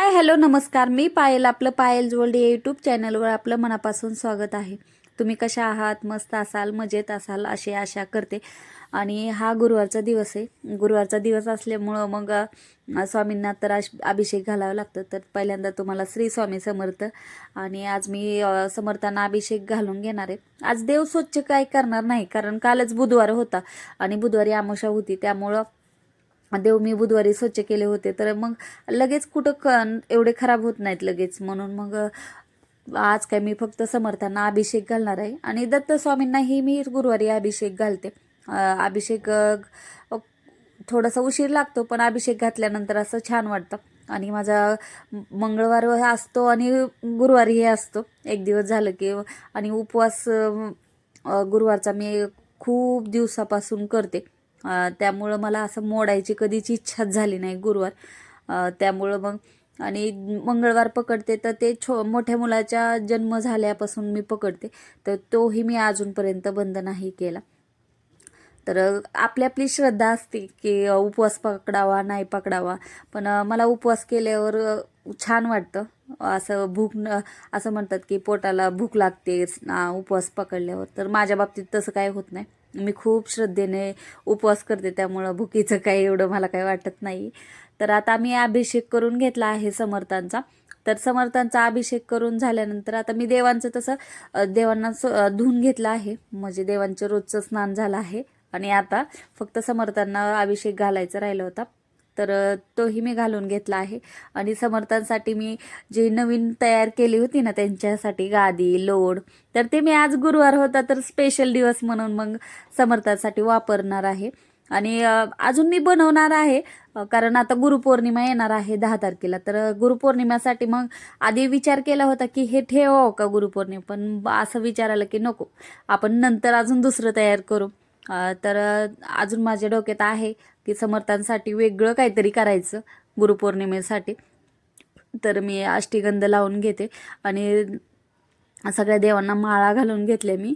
Hi hello नमस्कार. मी पायल आपलं पायल जोल्ड YouTube चॅनलवर आपलं मनापासून स्वागत आहे. तुम्ही कशा आहात? मस्त असाल मजेत असाल अशी आशा करते. आणि हा गुरुवारचा दिवस आहे. गुरुवारचा दिवस असल्यामुळं मग स्वामींना तर अभिषेक घालावा लागतं. तर पहिल्यांदा तुम्हाला श्री स्वामी समर्थ आणि आज मी समर्थांना अभिषेक घालून घेणार आहे. आज देव स्वच्छ काय करणार नाही कारण कालच बुधवार होता आणि बुधवारी आमोशा होती. त्यामुळं देव मी बुधवारी स्वच्छ केले होते. तर मग लगेच कुठं क एवढे खराब होत नाहीत लगेच. म्हणून मग आज काय मी फक्त समर्थांना अभिषेक घालणार आहे. आणि दत्त स्वामींनाही मी गुरुवारी अभिषेक घालते. अभिषेक थोडासा उशीर लागतो पण अभिषेक घातल्यानंतर असं छान वाटतं. आणि माझा मंगळवार असतो आणि गुरुवारीही असतो. एक दिवस झालं की आणि उपवास गुरुवारचा मी खूप दिवसापासून करते. त्यामुळं मला असं मोडायची कधीच इच्छाच झाली नाही गुरुवार. त्यामुळं मग आणि मंगळवार पकडते तर ते छो मोठ्या मुलाच्या जन्म झाल्यापासून मी पकडते. तर तोही मी अजूनपर्यंत बंद नाही केला. तर आपली आपली श्रद्धा असते की उपवास पकडावा नाही पकडावा. पण मला उपवास केल्यावर छान वाटतं. असं भूक न असं म्हणतात की पोटाला भूक लागते उपवास पकडल्यावर. तर माझ्या बाबतीत तसं काय होत नाही. मी खूप श्रद्धेने उपवास करते त्यामुळं भुकीचं काही एवढं मला काही वाटत नाही. तर आता मी अभिषेक करून घेतला आहे समर्थांचा. तर समर्थांचा अभिषेक करून झाल्यानंतर आता मी देवांचं तसं देवांना स- धुवून घेतलं आहे. म्हणजे देवांचं रोजचं स्नान झालं आहे. आणि आता फक्त समर्थांना अभिषेक घालायचा राहिला होता. तर तोही मी घालून घेतला आहे. आणि समर्थांसाठी मी जी नवीन तयार केली होती ना त्यांच्यासाठी गादी लोड तर ते मी आज गुरुवार होता तर स्पेशल दिवस म्हणून मग समर्थांसाठी वापरणार आहे. आणि अजून मी बनवणार आहे कारण आता गुरुपौर्णिमा येणार आहे दहा तारखेला. तर गुरुपौर्णिमासाठी मग आधी विचार केला होता की हे ठेवावं का गुरुपौर्णिमा? पण असं विचार आलं की नको आपण नंतर अजून दुसरं तयार करू. तर अजून माझ्या डोक्यात आहे की समर्थांसाठी वेगळं काहीतरी करायचं गुरुपौर्णिमेसाठी. तर मी अष्टीगंध लावून घेते आणि सगळ्या देवांना माळा घालून घेतल्या मी.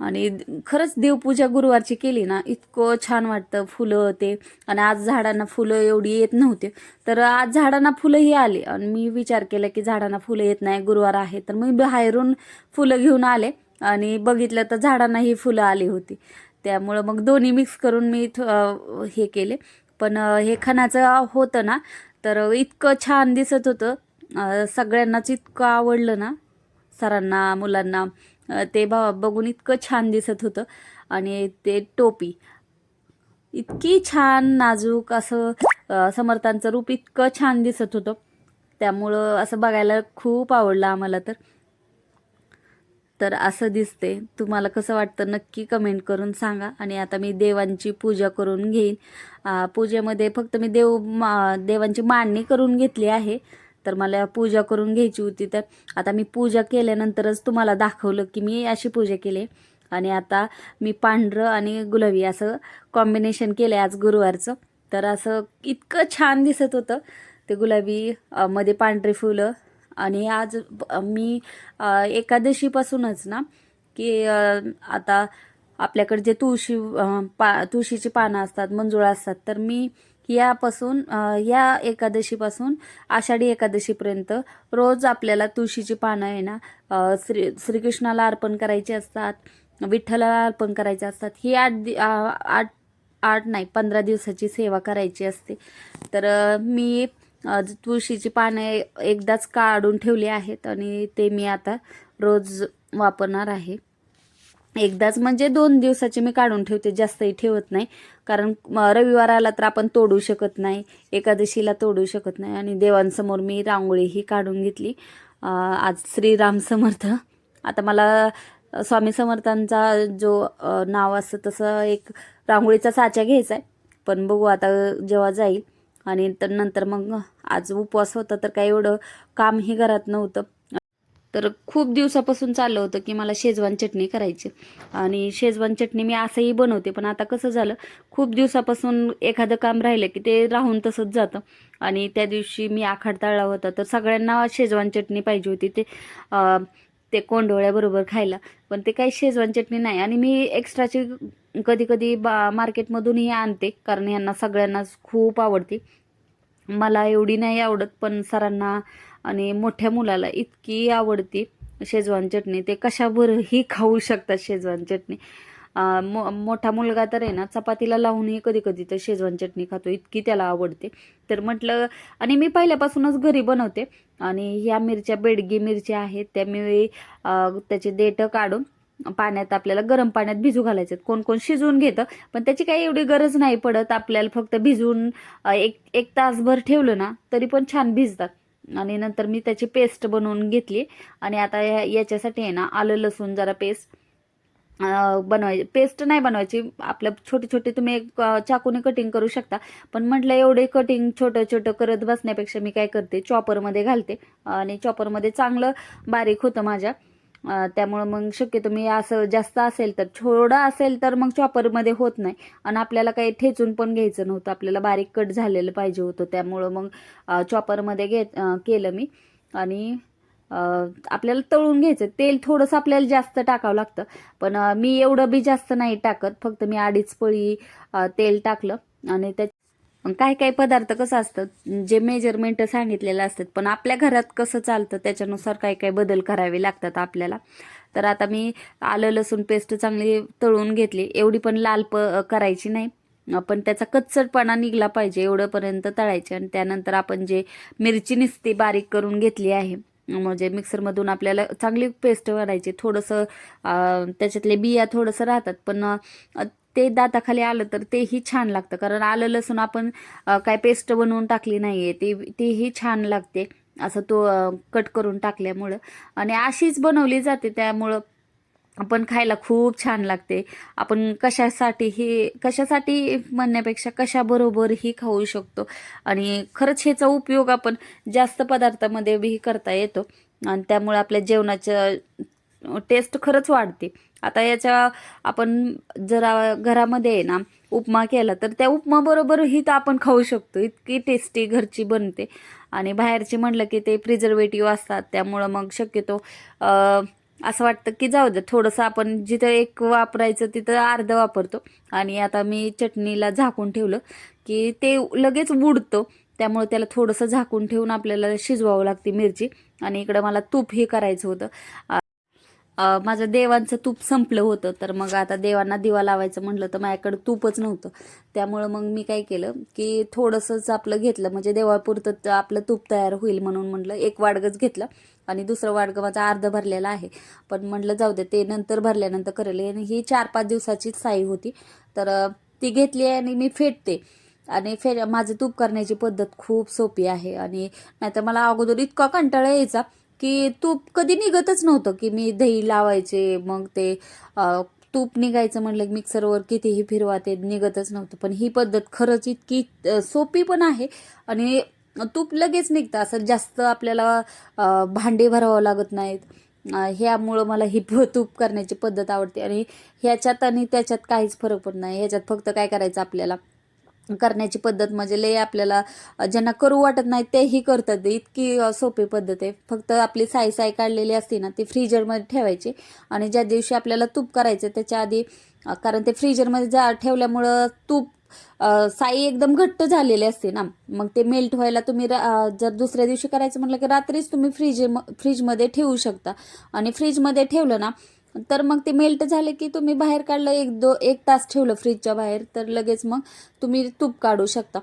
आणि खरंच देवपूजा गुरुवारची केली ना इतकं छान वाटतं फुलं ते. आणि आज झाडांना फुलं एवढी येत नव्हते. तर आज झाडांना फुलंही आली. आणि मी विचार केला की झाडांना फुलं येत नाही गुरुवार आहे. तर मी बाहेरून फुलं घेऊन आले. आणि बघितलं तर झाडांनाही फुलं आली होती. त्यामुळं मग दोन्ही मिक्स करून मी थ- हे केले. पण हे खणाचं होतं ना तर इतकं छान दिसत होतं. सगळ्यांनाच इतकं आवडलं ना सरांना मुलांना. ते ब बघून इतकं छान दिसत होतं. आणि ते टोपी. इतकी छान नाजूक असं समर्थांचं रूप इतकं छान दिसत होतं. त्यामुळं असं बघायला खूप आवडलं आम्हाला तर. तर असं दिसते तुम्हाला कसं वाटतं नक्की कमेंट करून सांगा. आणि आता मी देवांची पूजा करून घेईन. पूजेमध्ये फक्त मी देव मा देवांची मांडणी करून घेतली आहे. तर मला पूजा करून घ्यायची होती तर आता मी पूजा केल्यानंतरच तुम्हाला दाखवलं की मी अशी पूजा केली. आणि आता मी पांढरं आणि गुलाबी असं कॉम्बिनेशन केलं आहे आज गुरुवारचं. तर असं इतकं छान दिसत होतं. ते गुलाबी मध्ये पांढरे फुलं आणि आज मी एकादशीपासूनच ना की आता आपल्याकडे जे तुळशी पा तुळशीची पानं असतात मंजुळा असतात तर मी यापासून या एकादशीपासून आषाढी एकादशीपर्यंत रोज आपल्याला तुळशीची पानं आहे ना श्री श्रीकृष्णाला अर्पण करायची असतात विठ्ठलाला अर्पण करायचे असतात ही आठ दि आठ आठ नाही पंधरा दिवसाची सेवा करायची असते. तर मी तुळशीची पाने एकदाच काढून ठेवली आहेत आणि ते मी आता रोज वापरणार आहे. एकदाच म्हणजे दोन दिवसाची मी काढून ठेवते जास्तही ठेवत नाही. कारण रविवार आला तर आपण तोडू शकत नाही एकादशीला तोडू शकत नाही आणि देवांसमोर मी रांगोळीही काढून घेतली. आज श्रीराम समर्थ. आता मला स्वामी समर्थांचा जो नाव असतं तसं एक रांगोळीचा साचा घ्यायचा आहे. पण बघू आता जेव्हा जाईल आणि तर नंतर मग आज उपवास होता तर काही एवढं कामही घरात नव्हतं. तर खूप दिवसापासून चाललं होतं की मला शेजवान चटणी करायची. आणि शेजवान चटणी मी असंही बनवते पण आता कसं झालं खूप दिवसापासून एखादं काम राहिलं की ते राहून तसंच जातं. आणि त्या दिवशी मी आखाड तळला होता तर सगळ्यांना शेजवान चटणी पाहिजे होती. ते ते कोंडोळ्याबरोबर खायला पण ते काही शेजवान चटणी नाही. आणि मी एक्स्ट्राची कधी कधी बा मार्केटमधूनही आणते कारण यांना सगळ्यांनाच खूप आवडते. मला एवढी नाही आवडत पण सरांना आणि मोठ्या मुलाला इतकी आवडती शेजवान चटणी. ते कशावरही खाऊ शकतात शेजवान चटणी. मो मोठा मुलगा तर आहे ना चपातीला लावूनही कधी कधी तर शेजवान चटणी खातो इतकी त्याला आवडते. तर म्हटलं आणि मी पहिल्यापासूनच घरी बनवते. आणि ह्या मिरच्या बेडगी मिरच्या आहेत त्या मी त्याचे देठं काढून पाण्यात आपल्याला गरम पाण्यात भिजू घालायचे. कोण कोण शिजवून घेतं पण त्याची काही एवढी गरज नाही पडत. आपल्याला फक्त भिजवून एक एक तासभर ठेवलं ना तरी पण छान भिजतात. आणि नंतर मी त्याची पेस्ट बनवून घेतली. आणि आता या- याच्यासाठी आहे ना आलं लसूण जरा पेस्ट बनवायची पेस्ट नाही बनवायची. आपलं छोटे छोटे तुम्ही एक चाकूने कटिंग करू शकता. पण म्हटलं एवढे कटिंग छोटं छोटं करत बसण्यापेक्षा मी काय करते चॉपरमध्ये घालते. आणि चॉपरमध्ये चांगलं बारीक होतं माझ्या. त्यामुळं मग शक्यतो मी असं जास्त असेल तर छोडं असेल तर मग चॉपरमध्ये होत नाही. आणि आपल्याला काही ठेचून पण घ्यायचं नव्हतं. आपल्याला बारीक कट झालेलं पाहिजे होतं. त्यामुळं मग चॉपरमध्ये घे केलं मी. आणि आपल्याला तळून घ्यायचं. तेल थोडंसं आपल्याला जास्त टाकावं लागतं. पण मी एवढं बी जास्त नाही टाकत. फक्त मी अडीच पळी तेल टाकलं. आणि त्या काही काही पदार्थ कसं असतं जे मेजरमेंट सांगितलेलं असतात पण आपल्या घरात कसं चालतं त्याच्यानुसार काही काही बदल करावे लागतात आपल्याला. तर आता मी आलं लसूण पेस्ट चांगली तळून घेतली. एवढी पण लाल प करायची नाही. पण त्याचा कच्चटपणा निघला पाहिजे एवढंपर्यंत तळायचे. आणि त्यानंतर आपण जे मिरची निसती बारीक करून घेतली आहे म्हणजे मिक्सरमधून आपल्याला चांगली पेस्ट करायची थोडंसं त्याच्यातले बिया थोडंसं राहतात पण ते दाताखाली आलं तर तेही छान लागतं. कारण आलं लसूण आपण काय पेस्ट बनवून टाकली नाही आहे ती तीही छान लागते. असं तो कट करून टाकल्यामुळं. आणि अशीच बनवली जाते त्यामुळं आपण खायला खूप छान लागते. आपण कशासाठी ही कशासाठी म्हणण्यापेक्षा कशाबरोबरही खाऊ शकतो. आणि खरंच ह्याचा उपयोग आपण जास्त पदार्थामध्ये बी करता येतो. आणि त्यामुळे आपल्या जेवणाचं टेस्ट खरंच वाढते. आता याच्या आपण जरा घरामध्ये आहे ना उपमा केला तर त्या उपमाबरोबरही तर आपण खाऊ शकतो. इतकी टेस्टी घरची बनते. आणि बाहेरची म्हणलं की ते प्रिझर्वेटिव्ह असतात त्यामुळं मग शक्यतो असं वाटतं की जाऊ दे थोडंसं आपण जिथं एक वापरायचं तिथं अर्ध वापरतो. आणि आता मी चटणीला झाकून ठेवलं की ते लगेच बुडतं त्यामुळे त्याला थोडंसं झाकून ठेवून आपल्याला शिजवावं लागते मिरची. आणि इकडं मला तूप हे करायचं होतं. माझं देवांचं तूप संपलं होतं तर मग आता देवांना दिवा लावायचं म्हटलं तर माझ्याकडं तूपच नव्हतं. त्यामुळं मग मी काय केलं की थोडंसंच आपलं घेतलं म्हणजे देवापुरतं आपलं तूप तयार होईल म्हणून म्हटलं एक वाडगंच घेतलं आणि दुसरं वाडगं माझं अर्ध भरलेलं आहे. पण म्हटलं जाऊ दे ते नंतर भरल्यानंतर करेल. आणि ही चार पाच दिवसाचीच साई होती. तर ती घेतली आहे आणि मी फेटते आणि फे माझं तूप करण्याची पद्धत खूप सोपी आहे. आणि नाहीतर मला अगोदर इतका कंटाळा यायचा की तूप कधी निघतच नव्हतं की मी दही लावायचे मग ते तूप निघायचं म्हणलं की मिक्सरवर कितीही फिरवा ते निघतच नव्हतं. पण ही पद्धत खरंच इतकी सोपी पण आहे आणि तूप लगेच निघतं. असं जास्त आपल्याला भांडे भरावं लागत नाहीत. ह्यामुळं मला ही तूप करण्याची पद्धत आवडते आणि ह्याच्यात आणि त्याच्यात काहीच फरक पडत नाही. ह्याच्यात फक्त काय करायचं आपल्याला? करण्याची पद्धत म्हणजे लय आपल्याला ज्यांना करू वाटत नाही तेही करतात. इतकी सोपी पद्धत आहे. फक्त आपली साई साई काढलेली असते ना ती फ्रीजरमध्ये ठेवायची आणि ज्या दिवशी आपल्याला तूप करायचं त्याच्या आधी कारण ते फ्रीजरमध्ये जा ठेवल्यामुळं तूप साई एकदम घट्ट झालेली असते ना. मग ते मेल्ट व्हायला तुम्ही रा- जर दुसऱ्या दिवशी करायचं म्हटलं की रात्रीच तुम्ही फ्रीज फ्रीजमध्ये ठेवू शकता. आणि फ्रीजमध्ये ठेवलं ना तर मग ते मेल्ट झाले की तुम्ही बाहेर काढलं एक दो एक तास ठेवलं फ्रीजच्या बाहेर तर लगेच मग तुम्ही तूप काढू शकता.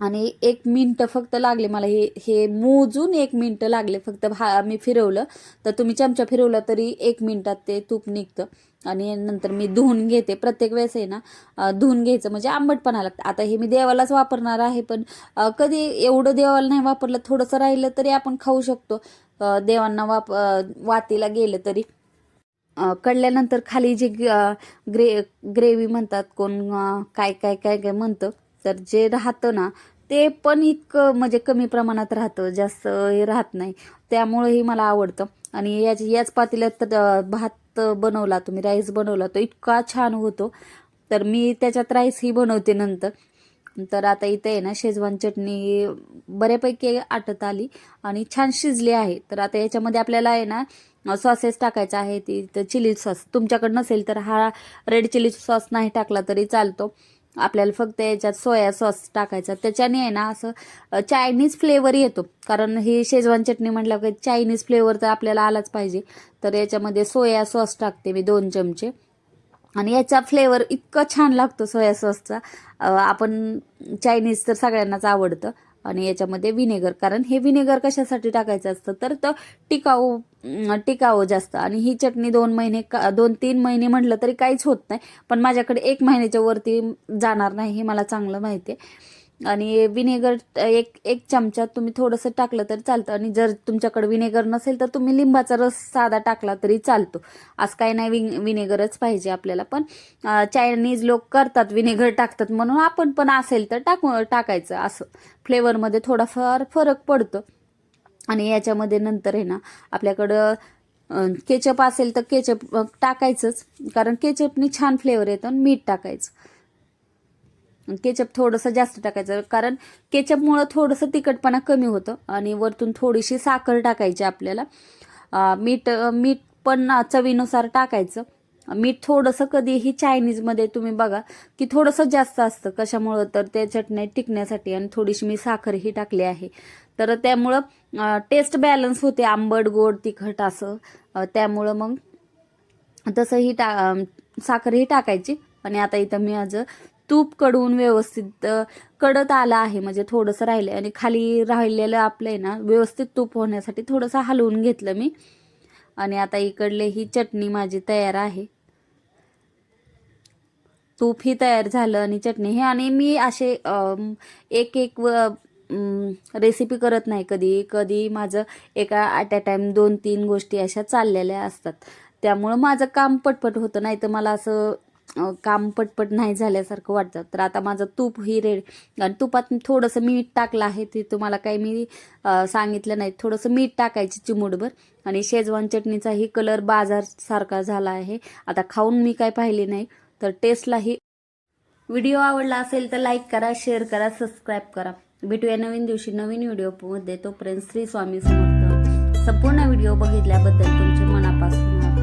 आणि एक मिनटं फक्त लागले मला हे हे मोजून एक मिनटं लागले. फक्त भा मी फिरवलं तर तुम्ही चमचा फिरवला तरी एक मिनटात ते तूप निघतं. आणि नंतर मी धुवून घेते. प्रत्येक वेळेस आहे ना धुवून घ्यायचं. म्हणजे आंबटपणा लागतं. आता हे मी देवालाच वापरणार आहे पण कधी एवढं देवाला नाही वापरलं थोडंसं राहिलं तरी आपण खाऊ शकतो. देवांना वाप वातीला गेलं तरी. कळल्यानंतर खाली जे ग्रे ग्रेव्ही म्हणतात कोण काय काय काय काय म्हणतं तर जे राहतं ना ते पण इतकं म्हणजे कमी प्रमाणात राहतं जास्त हे राहत नाही. त्यामुळंही मला आवडतं. आणि याच याच पातेल्यात तर, भात बनवला तुम्ही राईस बनवला तो इतका छान होतो. तर मी त्याच्यात राईसही बनवते नंतर. तर आता इथे आहे ना शेजवान चटणी बऱ्यापैकी आटत आली आणि छान शिजली आहे. तर आता याच्यामध्ये आपल्याला आहे ना सॉसेस टाकायचा आहे ती तर चिली सॉस तुमच्याकडं नसेल तर हा रेड चिली सॉस नाही टाकला तरी चालतो. आपल्याला फक्त याच्यात सोया सॉस टाकायचा. त्याच्याने आहे ना असं चायनीज फ्लेवर येतो. कारण ही शेजवान चटणी म्हटलं की चायनीज फ्लेवर तर आपल्याला आलाच पाहिजे. तर याच्यामध्ये सोया सॉस टाकते मी दोन चमचे. आणि याचा फ्लेवर इतकं छान लागतो सोया सॉसचा आपण चायनीज तर सगळ्यांनाच आवडतं. आणि याच्यामध्ये विनेगर. कारण हे विनेगर कशासाठी टाकायचं असतं? तर तर टिकाऊ टिकाऊ जास्त. आणि ही चटणी दोन महिने का दोन तीन महिने म्हटलं तरी काहीच होत नाही. पण माझ्याकडे एक महिन्याच्या वरती जाणार नाही हे मला चांगलं माहिती आहे आणि विनेगर एक एक चमचा तुम्ही थोडंसं टाकलं तरी चालतं. आणि जर तुमच्याकडे विनेगर नसेल तर तुम्ही लिंबाचा रस साधा टाकला तरी चालतो. असं काही नाही विन विनेगरच पाहिजे आपल्याला. पण चायनीज लोक करतात विनेगर टाकतात म्हणून आपण पण असेल तर टाकू टाकायचं असं. फ्लेवरमध्ये थोडाफार फरक पडतो. आणि याच्यामध्ये नंतर आहे ना आपल्याकडं केचप असेल तर केचप टाकायचंच. कारण केचपनी छान फ्लेवर येतो आणि मीठ टाकायचं. केचप थोडंसं जास्त टाकायचं. कारण केचपमुळं थोडंसं तिखटपणा कमी होतं आणि वरतून थोडीशी साखर टाकायची आपल्याला. मीठ मीठ पण चवीनुसार टाकायचं. मीठ थोडंसं कधीही चायनीजमध्ये तुम्ही बघा की थोडंसं जास्त असतं. कशामुळं? तर त्या चटण्या टिकण्यासाठी आणि थोडीशी मी साखरही टाकली आहे. तर त्यामुळं टेस्ट बॅलन्स होते. आंबट गोड तिखट असं. त्यामुळं मग तसंही टा साखरही टाकायची. आणि आता इथं मी आज तूपकडून व्यवस्थित कडत आलं आहे म्हणजे थोडंसं राहिलं आणि खाली राहिलेलं आपलं आहे ना व्यवस्थित तूप होण्यासाठी थोडंसं हलवून घेतलं मी. आणि आता इकडले ही चटणी माझी तयार आहे. तूप ही तयार झालं आणि चटणी हे. आणि मी असे एक एक व रेसिपी करत नाही कधी. कधी माझं एका ॲट अ टाईम दोन तीन गोष्टी अशा चाललेल्या असतात. त्यामुळं माझं काम पटपट होतं. नाही तर मला असं काम पटपट नाही झाल्यासारखं वाटतं. तर आता माझं तूप ही रेड आणि तुपात थोडंसं मीठ टाकलं आहे ते तुम्हाला काही मी सांगितलं नाही. थोडंसं मीठ टाकायची चिमूटभर आणि शेजवान चटणीचाही कलर बाजारसारखा झाला आहे. आता खाऊन मी काय पाहिले नाही तर टेस्टलाही व्हिडिओ आवडला असेल तर लाईक करा शेअर करा सबस्क्राईब करा. भेटूया नवीन दिवशी नवीन व्हिडिओमध्ये तोपर्यंत श्री स्वामी समर्थ. संपूर्ण व्हिडिओ बघितल्याबद्दल तुमचे मनापासून आभार.